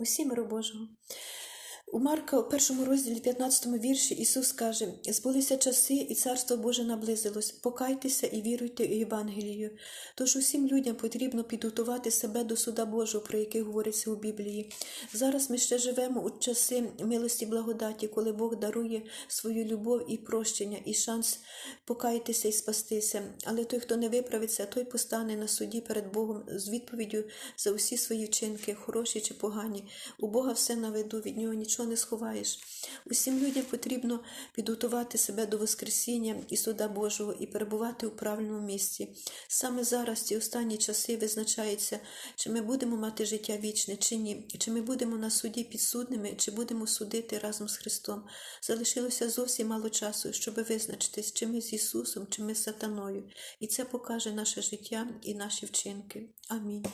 Усі миру Божого. У Марка у першому розділі 15 вірші Ісус каже: збулися часи, і Царство Боже наблизилось. Покайтеся і віруйте у Євангелію. Тож усім людям потрібно підготувати себе до суда Божого, про який говориться у Біблії. Зараз ми ще живемо у часи милості благодаті, коли Бог дарує свою любов і прощення, і шанс покаятися і спастися. Але той, хто не виправиться, той постане на суді перед Богом з відповіддю за усі свої вчинки, хороші чи погані. У Бога все на виду, від нього нічого не сховаєш. Усім людям потрібно підготувати себе до Воскресіння і суда Божого і перебувати у правильному місці. Саме зараз, ці останні часи, визначається, чи ми будемо мати життя вічне, чи ні, чи ми будемо на суді підсудними, чи будемо судити разом з Христом. Залишилося зовсім мало часу, щоб визначитись, чи ми з Ісусом, чи ми з сатаною. І це покаже наше життя і наші вчинки. Амінь.